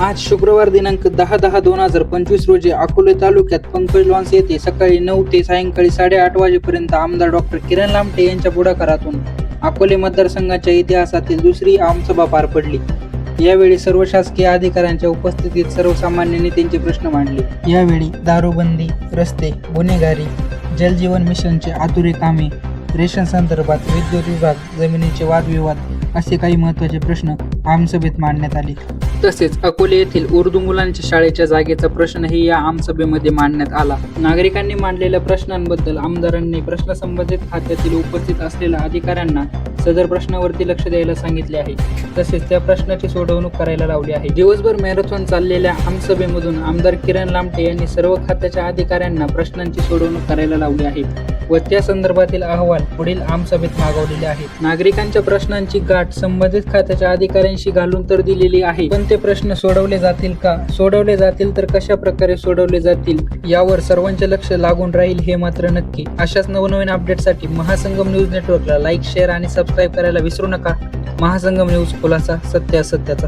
आज शुक्रवार दिनांक दहा दहा दोन हजार पंचवीस रोजी अकोले तालुक्यात पंकज लॉन्स येथे सकाळी नऊ ते सायंकाळी साडेआठ वाजेपर्यंत आमदार डॉक्टर किरण लामटे यांच्या पुढाकारातून अकोले मतदारसंघाच्या इतिहासातील दुसरी आमसभा पार पडली. यावेळी सर्व शासकीय अधिकाऱ्यांच्या उपस्थितीत सर्वसामान्य नेत्यांचे प्रश्न मांडले. यावेळी दारूबंदी रस्ते गुन्हेगारी जलजीवन मिशनचे आतुरे कामे रेशन संदर्भात विद्युत विभाग जमिनीचे वादविवाद असे काही महत्त्वाचे प्रश्न आमसभेत मांडण्यात आले. तसेच अकोले येथील उर्दू मुलांच्या शाळेच्या जागेचा प्रश्नही या आमसभेमध्ये मांडण्यात आला. नागरिकांनी मांडलेल्या प्रश्नांबद्दल आमदारांनी प्रश्न संबंधित खात्यातील उपस्थित असलेल्या अधिकाऱ्यांना सदर प्रश्नावरती लक्ष द्यायला सांगितले आहे. तसेच त्या प्रश्नाची सोडवणूक करायला लावली आहे. दिवसभर मॅरेथॉन चाललेल्या आमसभेमधून आमदार किरण लामटे यांनी सर्व खात्याच्या अधिकाऱ्यांना प्रश्नांची सोडवणूक करायला लावली आहे. व त्या संदर्भातील अहवाल पुढील आमसभेत मागवलेले आहेत. नागरिकांच्या प्रश्नांची गाठ संबंधित खात्याच्या अधिकाऱ्यांशी घालून तर दिलेली आहे. पण ते प्रश्न सोडवले जातील का? सोडवले जातील तर कशा प्रकारे सोडवले जातील? यावर सर्वांचे लक्ष लागून राहील हे मात्र नक्की. अशाच नवनवीन अपडेटसाठी महासंगम न्यूज नेटवर्कला लाईक शेअर आणि सबस्क्राईब करायला विसरू नका. महासंगम न्यूज खुलासा सत्य सत्याचा